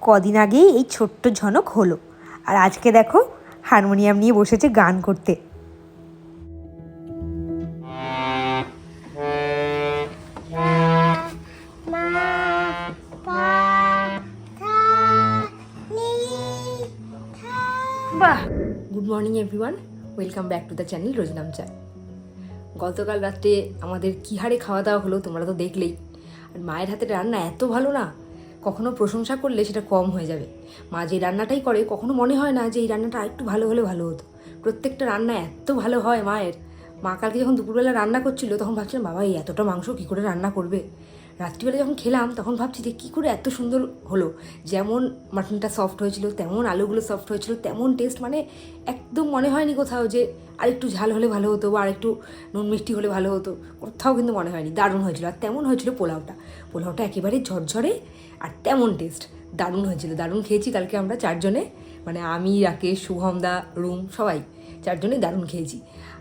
কদিন আগেই এই ছোট্ট ঝনক হলো। আর আজকে দেখো, হারমোনিয়াম নিয়ে বসেছে গান করতে। Good morning everyone welcome back to the channel রোজনাম চা গতকাল রাত্রে আমাদের কী হারে খাওয়া দাওয়া হলো তোমরা তো দেখলেই। আর মায়ের হাতে রান্না এত ভালো না কখনো প্রশংসা করলে সেটা কম হয়ে যাবে। মা যে রান্নাটাই করে, কখনো মনে হয় না যে এই রান্নাটা একটু ভালো হলে ভালো হতো। প্রত্যেকটা রান্না এত ভালো হয় মায়ের। মা কালকে যখন দুপুরবেলা রান্না করছিল, তখন ভাবছিলাম, বাবা, এই এতটা মাংস কী করে রান্না করবে? রাত্রিবেলা যখন খেলাম, তখন ভাবছি যে কী করে এত সুন্দর হলো। যেমন মাটনটা সফট হয়েছিল, তেমন আলুগুলো সফট হয়েছিল, তেমন টেস্ট মানে একদম মনে হয়নি কোথাও যে আরেকটু ঝাল হলে ভালো হতো বা আরেকটু নুন মিষ্টি হলে ভালো হতো। কোথাও কিন্তু মনে হয়নি, দারুণ হয়েছিল। আর তেমন হয়েছিল পোলাওটা। পোলাওটা একেবারে ঝরঝরে আর তেমন টেস্ট দারুণ হয়েছিল, দারুণ খেয়েছি কালকে আমরা চারজনে। মানে আমি, রাকেশ, শুভমদা, রুম, সবাই চারজনেই দারুণ খেয়েছি।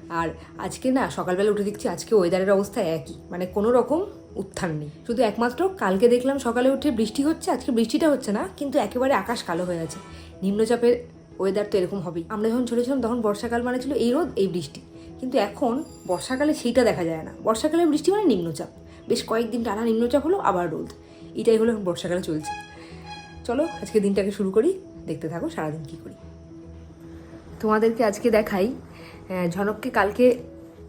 আর আজকে না, সকালবেলা উঠে দেখছি আজকে ওয়েদারের অবস্থা একই। মানে কোনো রকম উত্থান নেই। শুধু একমাত্র কালকে দেখলাম সকালে উঠে বৃষ্টি হচ্ছে, আজকে বৃষ্টিটা হচ্ছে না, কিন্তু একেবারে আকাশ কালো হয়ে আছে। নিম্নচাপের ওয়েদার তো এরকম হবেই। আমরা যখন ছোটো তখন বর্ষাকাল মানে ছিল এই রোদ, এই বৃষ্টি। কিন্তু এখন বর্ষাকালে সেইটা দেখা যায় না। বর্ষাকালে বৃষ্টি মানে নিম্নচাপ। বেশ কয়েকদিন টানা নিম্নচাপ হলো, আবার রোদ। এটাই হলো এখন বর্ষাকালে চলছে। চলো আজকে দিনটাকে শুরু করি। দেখতে থাকো সারাদিন কী করি। তোমাদেরকে আজকে দেখাই ঝনককে কালকে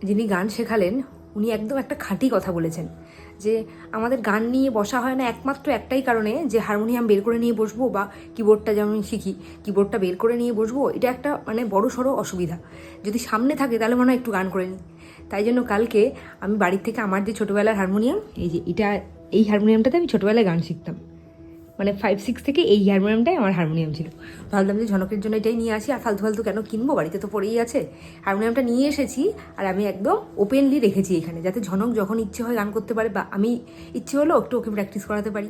যিনি গান শেখালেন, উনি একদম একটা খাঁটি কথা বলেছেন। যে আমাদের গান নিয়ে বসা হয় না একমাত্র একটাই কারণে, যে হারমোনিয়াম বের করে নিয়ে বসবো বা কিবোর্ডটা যেমন শিখি, কিবোর্ডটা বের করে নিয়ে বসবো, এটা একটা মানে বড় সড়ো অসুবিধা। যদি সামনে থাকে তাহলে মনে হয় একটু গান করে নিই। তাই জন্য কালকে আমি বাড়ির থেকে আমার যে ছোটোবেলার হারমোনিয়াম, এই যে এটা এই হারমোনিয়ামটাতে আমি ছোটোবেলায় গান শিখতাম। মানে ফাইভ সিক্স থেকে এই হারমোনিয়ামটাই আমার হারমোনিয়াম ছিল। ভাবলাম যে ঝনকের জন্য এটাই নিয়ে আসি, আর ফালতু ফালতু কেন কিনবো? বাড়িতে তো পড়েই আছে। হারমোনিয়ামটা নিয়ে এসেছি, আর আমি একদম ওপেনলি রেখেছি এখানে, যাতে ঝনক যখন ইচ্ছে হয় গান করতে পারে, বা আমি ইচ্ছে হলো একটু ওকে প্র্যাকটিস করাতে পারি।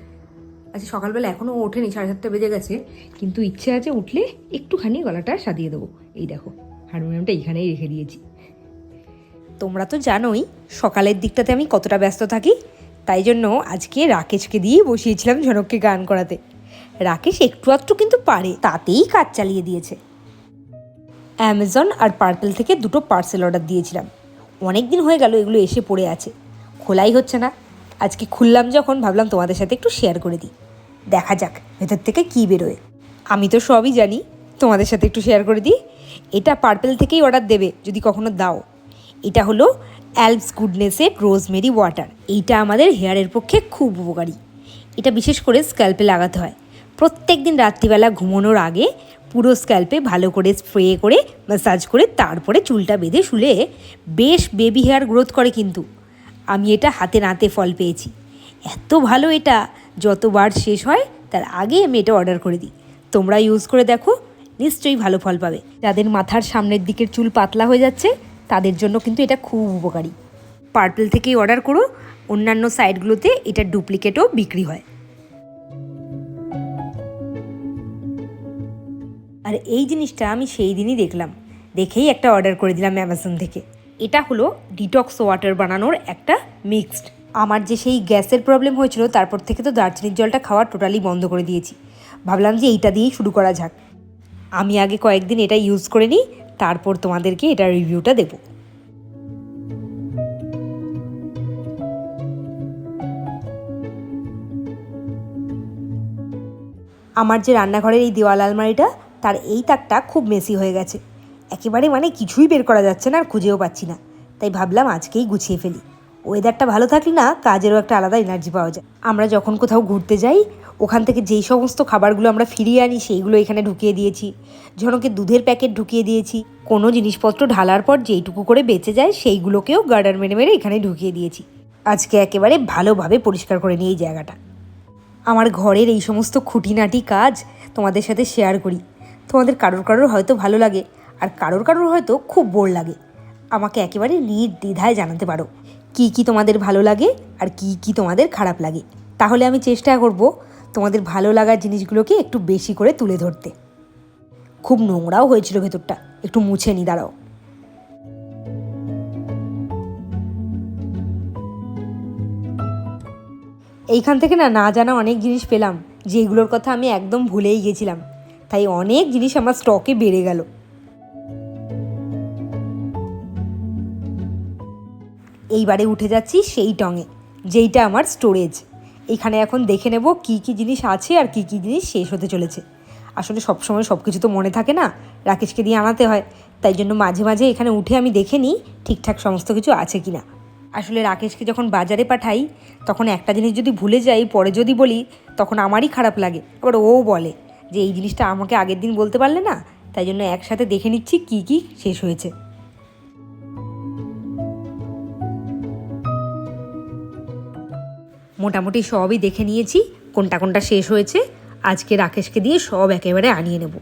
আচ্ছা সকালবেলা এখনও ওঠেনি, সাড়ে সাতটা বেজে গেছে, কিন্তু ইচ্ছে আছে উঠলে একটুখানি গলাটা সাজিয়ে দেবো। এই দেখো, হারমোনিয়ামটা এখানেই রেখে দিয়েছি। তোমরা তো জানোই, সকালের দিকটাতে আমি কতটা ব্যস্ত থাকি। তাই জন্য আজকে রাকেশকে দিয়েই বসিয়েছিলাম ঝনককে গান করাতে। রাকেশ একটু আধটু কিন্তু পারে, তাতেই কাজ চালিয়ে দিয়েছে। অ্যামাজন আর পার্পেল থেকে দুটো পার্সেল অর্ডার দিয়েছিলাম। অনেক দিন হয়ে গেল এগুলো এসে পড়ে আছে। খোলাই হচ্ছে না। আজকে খুললাম যখন, ভাবলাম তোমাদের সাথে একটু শেয়ার করে দিই। দেখা যাক ভেতর থেকে কী বেরোয়। আমি তো সবই জানি, তোমাদের সাথে একটু শেয়ার করে দিই। এটা পার্পেল থেকেই অর্ডার দেবে, যদি কখনো দাও। এটা হলো অ্যালপস গুডনেসের রোজমেরি ওয়াটার। এইটা আমাদের হেয়ারের পক্ষে খুব উপকারী। এটা বিশেষ করে স্ক্যাল্পে লাগাতে হয়। প্রত্যেক দিন রাত্রিবেলা ঘুমানোর আগে পুরো স্ক্যাল্পে ভালো করে স্প্রে করে, ম্যাসাজ করে, তারপরে চুলটা বেঁধে শুলে বেশ বেবি হেয়ার গ্রোথ করে কিন্তু। আমি এটা হাতে নাতে ফল পেয়েছি। এত ভালো এটা, যতবার শেষ হয় তার আগে আমি এটা অর্ডার করে দিই। তোমরা ইউজ করে দেখো, নিশ্চয়ই ভালো ফল পাবে। যাদের মাথার সামনের দিকের চুল পাতলা হয়ে যাচ্ছে তাদের জন্য কিন্তু এটা খুব উপকারী। পার্পেল থেকেই অর্ডার করো, অন্যান্য সাইটগুলোতে এটার ডুপ্লিকেটও বিক্রি হয়। আর এই জিনিসটা আমি সেই দিনই দেখলাম। দেখেই একটা অর্ডার করে দিলাম অ্যামাজন থেকে। এটা হলো ডিটক্স ওয়াটার বানানোর একটা মিক্সড। আমার যে সেই গ্যাসের প্রবলেম হয়েছিল, তারপর থেকে তো দার্জিলিং জলটা খাওয়া টোটালি বন্ধ করে দিয়েছি। ভাবলাম যে এইটা দিয়েই শুরু করা যাক। আমি আগে কয়েকদিন এটা ইউজ করে নিই তারপর তোমাদেরকে এটার রিভিউটা দেবো। আমার যে রান্নাঘরের এই দেওয়াল আলমারিটা, তার এই তাকটা খুব মেসি হয়ে গেছে। একেবারে মানে কিছুই বের করা যাচ্ছে না আর খুঁজেও পাচ্ছি না। তাই ভাবলাম আজকেই গুছিয়ে ফেলি। ওয়েদারটা ভালো থাকলে না, কাজেরও একটা আলাদা এনার্জি পাওয়া যায়। আমরা যখন কোথাও ঘুরতে যাই ওখান থেকে যেই সমস্ত খাবারগুলো আমরা ফিরিয়ে আনি, সেইগুলো এখানে ঢুকিয়ে দিয়েছি। ঝনকে দুধের প্যাকেট ঢুকিয়ে দিয়েছি। কোনো জিনিসপত্র ঢালার পর যেইটুকু করে বেঁচে যায়, সেইগুলোকেও গার্ডার মেরে মেরে এখানে ঢুকিয়ে দিয়েছি। আজকে একেবারে ভালোভাবে পরিষ্কার করে নিই এই জায়গাটা। আমার ঘরের এই সমস্ত খুঁটিনাটি কাজ তোমাদের সাথে শেয়ার করি। তোমাদের কারোর কারোর হয়তো ভালো লাগে, আর কারোর কারোর হয়তো খুব বোর লাগে। আমাকে একেবারে নির্দ্বিধায় জানাতে পারো। কি কি তোমাদের ভালো লাগে, আর কি কি তোমাদের খারাপ লাগে। তাহলে আমি চেষ্টা করব তোমাদের ভালো লাগার জিনিসগুলোকে একটু বেশি করে তুলে ধরতে। খুব নোংরাও হয়েছিল ভেতরটা। একটু মুছে নি, দাঁড়াও। এইখান থেকে না না জানা অনেক জিনিস পেলাম যেগুলোর কথা আমি একদম ভুলেই গেছিলাম। তাই অনেক জিনিস আমার স্টকে বেড়ে গেল। এইবারে উঠে যাচ্ছি সেই টঙে, যেইটা আমার স্টোরেজ এখানে এখন দেখে নেব কি কি জিনিস আছে আর কি কি জিনিস শেষ হতে চলেছে। আসলে সবসময় সব কিছু তো মনে থাকে না, রাকেশকে দিয়ে আনাতে হয়। তাই জন্য মাঝে মাঝে এখানে উঠে আমি দেখে নিই ঠিকঠাক সমস্ত কিছু আছে কি না আসলে রাকেশকে যখন বাজারে পাঠাই, তখন একটা জিনিস যদি ভুলে যাই, পরে যদি বলি, তখন আমারই খারাপ লাগে। আবার ও বলে যে, এই জিনিসটা আমাকে আগের দিন বলতে পারলে না? তাই জন্য একসাথে দেখে নিচ্ছি কি কি শেষ হয়েছে। মোটামুটি সবই দেখে নিয়েছি কোনটা কোনটা শেষ হয়েছে। আজকে রাকেশকে দিয়ে সব একেবারে আনিয়ে নেব।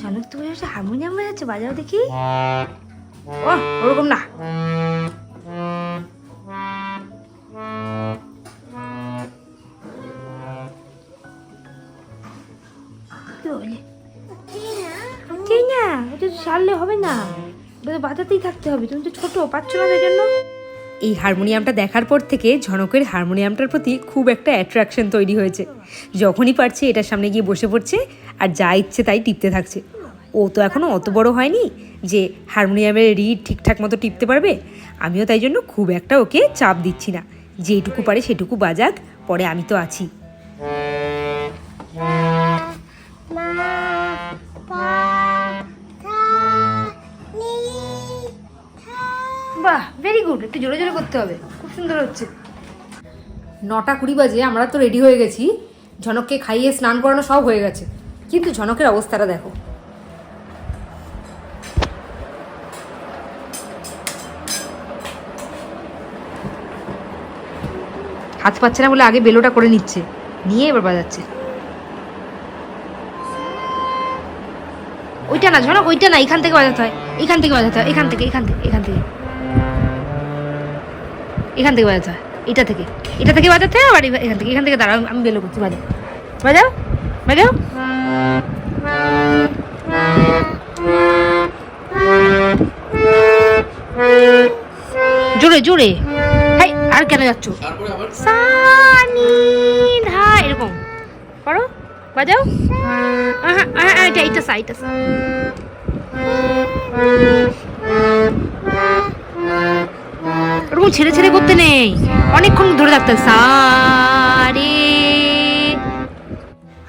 ঝনক তুমি হচ্ছে হারমোনিয়াম বাজাচ্ছে বাজাও দেখি। ও ওরকম না। ছাড়লে হবে না। তো বাজাতেই থাকতে হবে। তুমি তো ছোট, পাচ্ছ না জন্য। এই হারমোনিয়ামটা দেখার পর থেকে ঝনকের হারমোনিয়ামটার প্রতি খুব একটা অ্যাট্রাকশন তৈরি হয়েছে। যখনই পারছে এটার সামনে গিয়ে বসে পড়ছে আর যা ইচ্ছে তাই টিপতে থাকছে। ও তো এখনও অত বড় হয়নি যে হারমোনিয়ামের রিড ঠিকঠাক মতো টিপতে পারবে। আমিও তাই জন্য খুব একটা ওকে চাপ দিচ্ছি না। যেটুকু পারে সেটুকু বাজাক, পরে আমি তো আছি। একটু জোরে জোরে করতে হবে। খুব সুন্দর হচ্ছে। নটা কুড়ি বাজে, আমরা তো রেডি হয়ে গেছি। ঝনককে খাইয়ে স্নান করানো সব হয়ে গেছে। কিন্তু ঝনকের অবস্থাটা দেখো। হাত পাচ্ছে না বলে আগে বেলোটা করে নিচ্ছে। নিয়ে এবার বাজাচ্ছে। ওইটা না, ঝনক, ওইটা না, এখান থেকে বাজাতে হয়। এখান থেকে বাজাতে হয়, এখান থেকে এখান থেকে এখান থেকে। এখান থেকে বাজাতে হয়। এটা থেকে। এটা থেকে বাজাতে হয় আবার এখান থেকে। এখান থেকে দাঁড়াও আমি বেলো করছি বাজাও। বাজাও? বাজাও? জোরে জোরে। হাই আর কেন যাচ্ছ? সানি ধা এরকম। করো বাজাও? আহা, আহা, এটা এটা সা এটা সা। ওরকম ছেড়ে ছেড়ে করতে নেই। অনেকক্ষণ ধরে থাকতে সারে।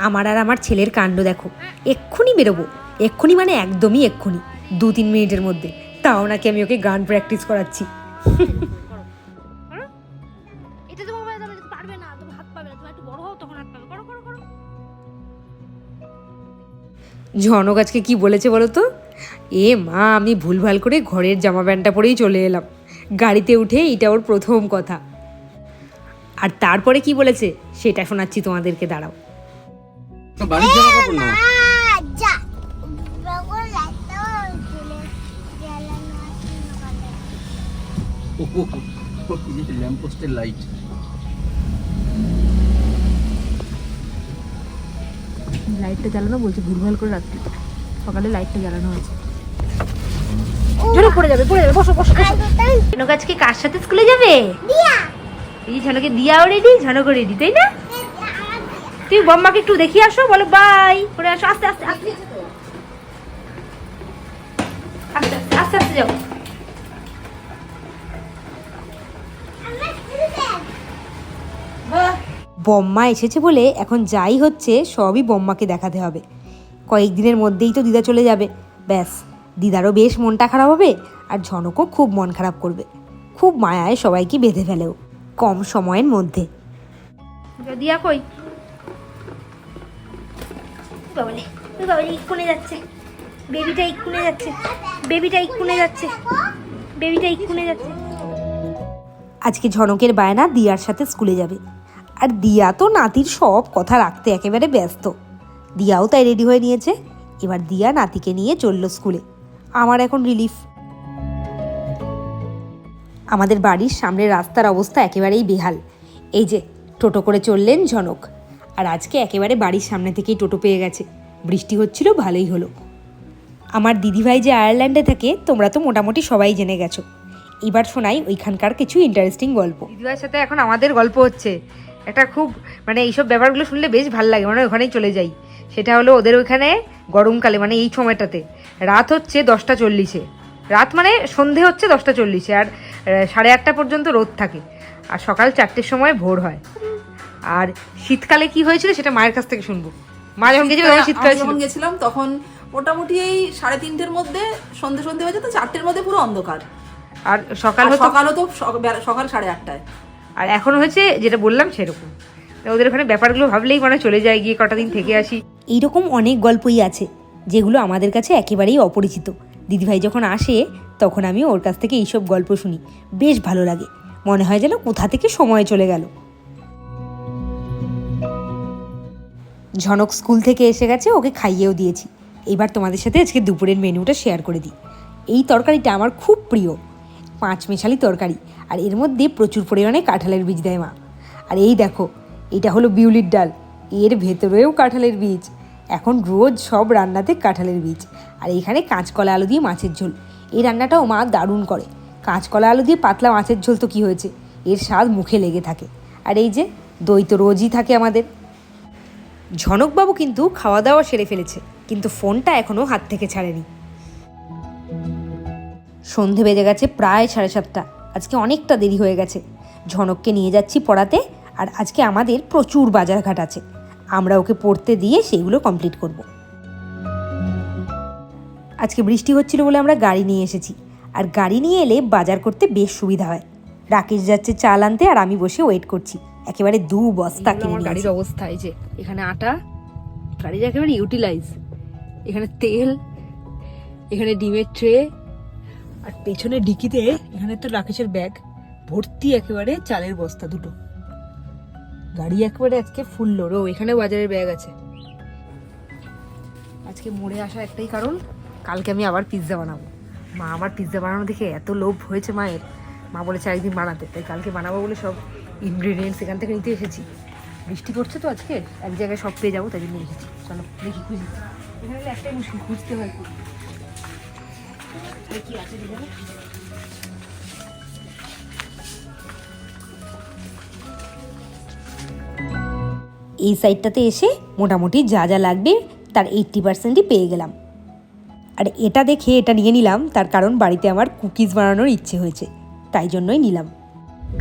আমার আর আমার ছেলের কাণ্ড দেখো। এক্ষুনি বেরোবো। এক্ষুনি মানে একদমই এক্ষুনি। দু তিন মিনিটের মধ্যে। তাও নাকি আমি ওকে গান প্র্যাকটিস করাচ্ছি। ঝনক আজকে কি বলেছে বলো তো? এ মা আমি ভুলভাল করে ঘরের জামা প্যান্টটা পরেই চলে এলাম। গাড়িতে উঠে এটা ওর প্রথম কথা। আর তারপরে কি বলেছে সেটা শোনাচ্ছি তোমাদেরকে দাঁড়াও। লাইটটা জ্বালানো ল্যাম্পপোস্টের লাইট লাইটটা বলছে ভুলভাল করে রাত্রি। সকালে লাইটটা জ্বালানো হয়েছে। ঝনক পড়ে যাবে পড়ে যাবে বসো বসো বসো। ঝনক আজকে কার সাথে স্কুলে যাবে? দিয়া। এই ঝনকে দিয়াও রেডি ঝনকও রেডি তাই না? তুমি বম্মাকে একটু দেখিয়ে আসো বলো বাই করে আসো আস্তে আস্তে আস্তে। আস্তে আস্তে। আস্তে আস্তে যাও। বম্মা এসেছে বলে এখন যাই হচ্ছে সবই বম্মাকে দেখাতে হবে। কয়েকদিনের মধ্যেই তো দিদা চলে যাবে ব্যাস। দিদারও বেশ মনটা খারাপ হবে আর ঝনকও খুব মন খারাপ করবে। খুব মায়ায় সবাইকে বেঁধে ফেলেও কম সময়ের মধ্যে। দিয়া কই। বাবলে বাবলে ইক্ষুনে যাচ্ছে। বেবিটা ইক্ষুনে যাচ্ছে। বেবিটা ইক্ষুনে যাচ্ছে। বেবিটা ইক্ষুনে যাচ্ছে। আজকে ঝনকের বায়না দিয়ার সাথে স্কুলে যাবে। আর দিয়া তো নাতির সব কথা রাখতে একেবারে ব্যস্ত। দিয়াও তাই রেডি হয়ে নিয়েছে। এবার দিয়া নাতিকে নিয়ে চলল স্কুলে। আমার এখন রিলিফ আমাদের বাড়ির সামনের রাস্তার অবস্থা একেবারেই বেহাল। এই যে, টোটো করে চললেন ঝনক। আর আজকে একেবারে বাড়ির সামনে থেকেই টোটো পেয়ে গেছে। বৃষ্টি হচ্ছিল, ভালোই হলো। আমার দিদিভাই যে আয়ারল্যান্ডে থাকে, তোমরা তো মোটামুটি সবাই জেনে গেছো। এবার শোনাই ওইখানকার কিছু ইন্টারেস্টিং গল্প। দিদিভাইয়ের সাথে এখন আমাদের গল্প হচ্ছে। একটা খুব মানে এইসব ব্যাপারগুলো শুনলে বেশ ভালো লাগে মানে ওখানেই চলে যাই। সেটা হলো ওদের ওইখানে গরমকালে মানে এই সময়টাতে। রাত হচ্ছে দশটা চল্লিশে। রাত মানে সন্ধে হচ্ছে দশটা চল্লিশে আর সাড়ে আটটা পর্যন্ত রোদ থাকে। আর সকাল চারটের সময় ভোর হয়। আর শীতকালে কি হয়েছিল সেটা মায়ের কাছ থেকে শুনব। মা যখন গেছিল শীতকালে যখন গেছিলাম তখন মোটামুটি এই সাড়ে তিনটের মধ্যে সন্ধে সন্ধে হয়ে যেত চারটের মধ্যে পুরো অন্ধকার। আর সকাল সকালও তো সকাল সাড়ে আটটায়। আর এখন হয়েছে যেটা বললাম সেরকম। ওদের ওখানে ব্যাপারগুলো ভাবলেই মানে চলে যায় গিয়ে কটা দিন থেকে আসি। এইরকম অনেক গল্পই আছে, যেগুলো আমাদের কাছে একেবারেই অপরিচিত। দিদিভাই যখন আসে, তখন আমি ওর কাছ থেকে এইসব গল্প শুনি। বেশ ভালো লাগে। মনে হয় যেন কোথা থেকে সময় চলে গেল। ঝনক স্কুল থেকে এসে গেছে, ওকে খাইয়েও দিয়েছি। এবার তোমাদের সাথে আজকে দুপুরের মেনুটা শেয়ার করে দিই। এই তরকারিটা আমার খুব প্রিয়। পাঁচ মেশালি তরকারি, আর এর মধ্যে প্রচুর পরিমাণে কাঁঠালের বীজ দেয় মা। আর এই দেখো, এটা হলো বিউলির ডাল। এর ভেতরেও কাঁঠালের বীজ। এখন রোজ সব রান্নাতে কাঁঠালের বীজ। আর এখানে কাঁচকলা আলু দিয়ে মাছের ঝোল। এই রান্নাটাও মা দারুণ করে। কাঁচকলা আলু দিয়ে পাতলা মাছের ঝোল তো কী হয়েছে? এর স্বাদ মুখে লেগে থাকে। আর এই যে, দই তো রোজই থাকে আমাদের। ঝনকবাবু কিন্তু খাওয়া দাওয়া সেরে ফেলেছে, কিন্তু ফোনটা এখনও হাত থেকে ছাড়েনি। সন্ধে বেজে গেছে প্রায় সাড়ে সাতটা। আজকে অনেকটা দেরি হয়ে গেছে। ঝনককে নিয়ে যাচ্ছি পড়াতে, আর আজকে আমাদের প্রচুর বাজারঘাট আছে। আমরা ওকে পড়তে দিয়ে সেইগুলো কমপ্লিট করব। আজকে বৃষ্টি হচ্ছিল বলে আমরা গাড়ি নিয়ে এসেছি। আর গাড়ি নিয়ে এলে বাজার করতে বেশ সুবিধা হয়। রাকেশ যাচ্ছে চাল আনতে আর আমি বসে ওয়েট করছি। একেবারে দু বস্তা কিনে গাড়ির গাড়ির অবস্থা এই যে এখানে আটা গাড়ির একেবারে ইউটিলাইজ এখানে তেল এখানে ডিমের ট্রে আর পেছনে ডিকিতে এখানে তো রাকেশের ব্যাগ ভর্তি একেবারে চালের বস্তা দুটো। গাড়ি একবারে আজকে ফুল ও এখানে বাজারের ব্যাগ আছে। আজকে মোড়ে আসা একটাই কারণ, কালকে আমি আবার পিৎজা বানাবো। মা আমার পিৎজা বানানো দেখে এত লোভ হয়েছে মায়ের। মা বলেছে একদিন বানাতে, তাই কালকে বানাবো বলে সব ইনগ্রিডিয়েন্টস এখান থেকে নিতে এসেছি। বৃষ্টি পড়ছে তো আজকে, এক জায়গায় সব পেয়ে যাব, তাই জন্য এসেছি। চলো, দেখি খুঁজি। এখানে একটাই মুশকিল, খুঁজতে হয়। দেখি আছে এই সাইডটাতে এসে মোটামুটি যা যা লাগবে তার এইট্টি পার্সেন্টই পেয়ে গেলাম। আর এটা দেখে এটা নিয়ে নিলাম, তার কারণ বাড়িতে আমার কুকিজ বানানোর ইচ্ছে হয়েছে, তাই জন্যই নিলাম।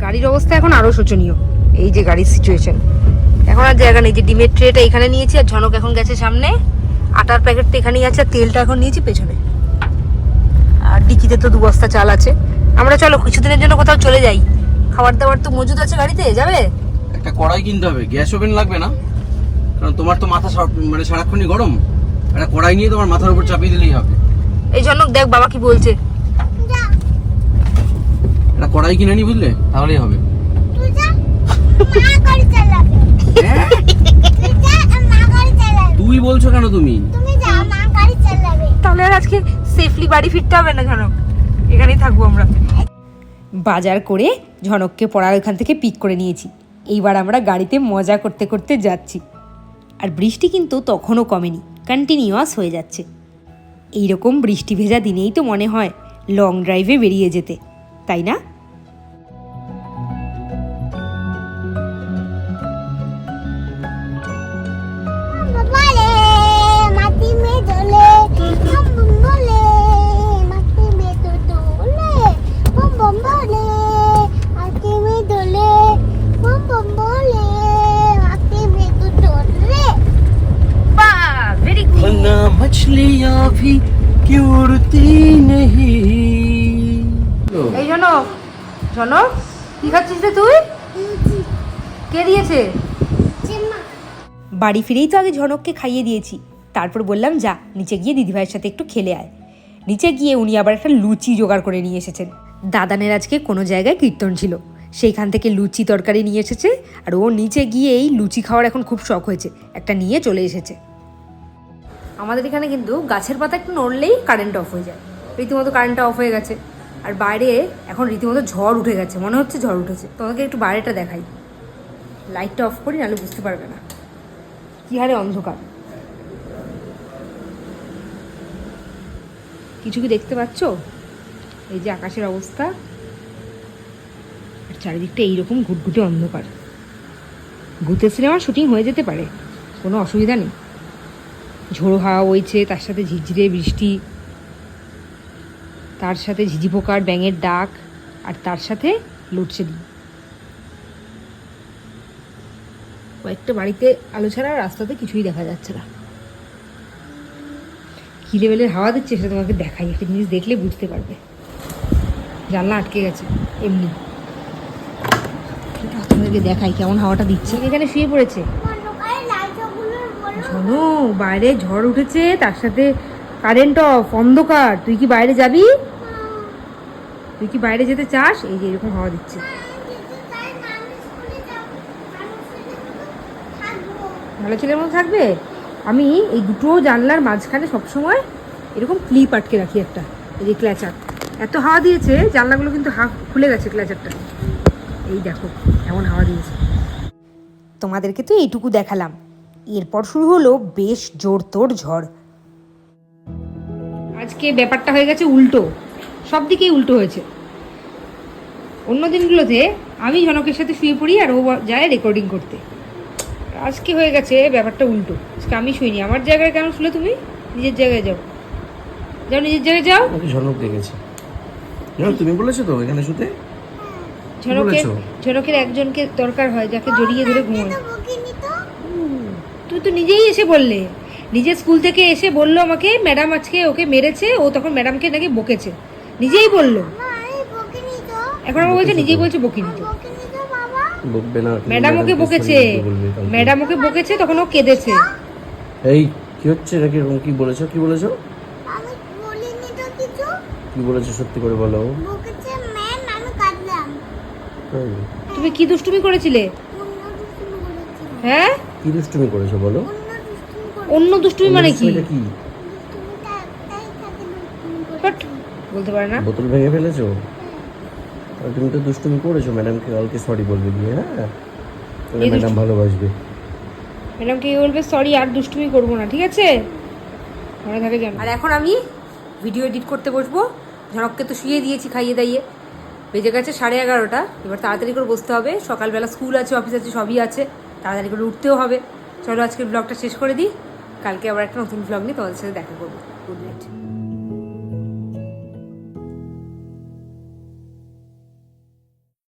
গাড়ির অবস্থা এখন আরও শোচনীয়, এই যে গাড়ির সিচুয়েশন এখন আর জায়গা নেই, যে ডিমের ট্রেটা এখানে নিয়েছি আর ঝনক এখন গেছে সামনে, আটার প্যাকেটটা এখানেই আছে আর তেলটা এখন নিয়েছি পেছনে। আর ডিকিতে তো দু বস্তা চাল আছে। আমরা চলো কিছুদিনের জন্য কোথাও চলে যাই। খাবার দাবার তো মজুদ আছে গাড়িতে, যাবে? একটা কড়াই কিনতে হবে গ্যাস ওভেন লাগবে না কারণ তোমার তো মাথা মানে সারাক্ষণই গরম একটা কড়াই নিয়ে তোমার মাথার উপর চাপিয়ে দিলেই হবে। এই জন্য দেখ বাবা কি বলছে। একটা কড়াই কিনে নি বুঝলে তাহলেই হবে। তুই যা মা গাড়ি চালাবে। হ্যাঁ? তুই যা আর মা গাড়ি চালাবে। তুই বলছো কেন তুমি? তুমি যা মা গাড়ি চালাবে। তাহলে আর আজকে সেফলি বাড়ি ফিরতে হবে না ঝনক এখানেই থাকব আমরা। বাজার করে ঝনককে পড়ার ওখান থেকে পিক করে নিয়েছি। এইবার আমরা গাড়িতে মজা করতে করতে যাচ্ছি। আর বৃষ্টি কিন্তু তখনও কমেনি কন্টিনিউয়াস হয়ে যাচ্ছে। এইরকম বৃষ্টি ভেজা দিনেই তো মনে হয় লং ড্রাইভে বেরিয়ে যেতে, তাই না? কে দিয়েছে বাড়ি ফিরেই তো আগে ঝনককে খাইয়ে দিয়েছি। তারপর বললাম, যা, নিচে গিয়ে দিদিভাইয়ের সাথে একটু খেলে আয়। নিচে গিয়ে উনি আবার একটা লুচি জোগাড় করে নিয়ে এসেছেন। দাদানের আজকে কোনো জায়গায় কীর্তন ছিল। সেইখান থেকে লুচি তরকারি নিয়ে এসেছে, আর ও নিচে গিয়েই লুচি খাওয়ার এখন খুব শখ হয়েছে। একটা নিয়ে চলে এসেছে। আমাদের এখানে কিন্তু গাছের পাতা একটু নড়লেই কারেন্ট অফ হয়ে যায়। রীতিমতো কারেন্টটা অফ হয়ে গেছে। আর বাইরে এখন রীতিমতো ঝড় উঠে গেছে। মনে হচ্ছে ঝড় উঠেছে। তোমাকে একটু বাইরেটা দেখাই। লাইটটা অফ করি, নাহলে বুঝতে পারবে না। কি হারে অন্ধকার। কিছু কি দেখতে পাচ্ছ? এই যে আকাশের অবস্থা। আর চারিদিকটা এইরকম ঘুটঘুটে অন্ধকার। ভূতের সিনেমার শুটিং হয়ে যেতে পারে, কোনো অসুবিধা নেই। ঝোড়ো হাওয়া বইছে, তার সাথে ঝিরঝিরে বৃষ্টি। তার সাথে ঝিঝি পোকার ব্যাঙের ডাক, আর তার সাথে লোডশেডিং। কয়েকটা বাড়িতে আলো ছাড়া রাস্তাতে কিছুই দেখা যাচ্ছে না। কি লেভেলের হাওয়া দিচ্ছে সেটা তোমাকে দেখাই একটা জিনিস দেখলে বুঝতে পারবে। জানলা আটকে গেছে এমনি। তোমাদেরকে দেখাই কেমন হাওয়াটা দিচ্ছে। এখানে শুয়ে পড়েছে। শোনো বাইরে ঝড় উঠেছে তার সাথে কারেন্ট অফ অন্ধকার। তুই কি বাইরে যাবি? তুই কি বাইরে যেতে চাস? এই যে এরকম হাওয়া দিচ্ছে যেতে চাই না আমি স্কুলে যাব আমি স্কুলে থাকব ভালো ছেলের মতো থাকবে? আমি এই দুটো জানলার মাঝখানে সবসময় এরকম ক্লিপ আটকে রাখি একটা, এই যে ক্ল্যাচার। এত হাওয়া দিয়েছে, জানলাগুলো কিন্তু হাফ খুলে গেছে ক্ল্যাচারটা। এই দেখো এমন হাওয়া দিয়েছে। তোমাদেরকে তো এইটুকু দেখালাম। এরপর শুরু হলো বেশ জোর তোর ঝড়। আজকে ব্যাপারটা হয়ে গেছে উল্টো। সব দিকেই উল্টো হয়েছে। অন্য দিনগুলোতে আমি জনকের সাথে শুয়ে পড়ি আর ও যায় রেকর্ডিং করতে। আজকে হয়ে গেছে? ব্যাপারটা উল্টো। আজকে আমি শুইনি। আমার জায়গায় কেন শুলে তুমি? নিজের জায়গায় যাও। যাও নিজের জায়গায় যাও। ঝনক দেখেছে। জানো তুমি বলেছ তো এখানে শুতে? ঝনকের? ঝনকের একজনকে দরকার হয় যাকে জড়িয়ে ধরে ঘুমায় তো বকিনি তো। তুই তো নিজেই এসে বললে। নিজে স্কুল থেকে এসে বলল আমাকে ম্যাডাম আজকে ওকে মেরেছে ও তখন ম্যাডামকে নাকি বকেছে। নিজেই বলল। মা আমি বকিনি তো। এখন আমার বলছে নিজেই বলছে বকিনি তো। বকবে না ম্যাডাম ওকে বকেছে ম্যাডাম ওকে বকেছে তখন ও কেঁদেছে। এই কি হচ্ছে নাকি এরকম কি বলেছ? কি বলেছ? আমি বলিনি তো কিছু। কি বলেছ সত্যি করে বলো। বকেছে ম্যাম আমি কাঁদলাম। তুমি কি দুষ্টুমি করেছিলে? অন্য দুষ্টুমি করেছি। হ্যাঁ? কি দুষ্টুমি করেছ বলো? অন্য দুষ্টুমি মানে কি? দুষ্টুমিটা কি বলতে পারে না। বোতল ভেঙে ফেলেছো? তুমি তো দুষ্টুমি করেছ ম্যাডামকে কালকে সরি বলবে গিয়ে হ্যাঁ? ম্যাডাম ভালোবাসবে। ম্যাডামকে বলবে সরি আর দুষ্টুমি করব না ঠিক আছে? মনে থাকে জানো আর এখন আমি ভিডিও এডিট করতে বসবো। ঝনককে তো শুয়ে দিয়েছি খাইয়ে দাইয়ে। বেজে গেছে সাড়ে এগারোটা। এবার তাড়াতাড়ি করে বসতে হবে। সকালবেলা স্কুল আছে অফিস আছে সবই আছে। তাড়াতাড়ি করে উঠতেও হবে। চলো আজকের ব্লগটা শেষ করে দিই। কালকে আবার একটা নতুন ব্লগ নিয়ে তোমাদের সাথে দেখা করব। Good night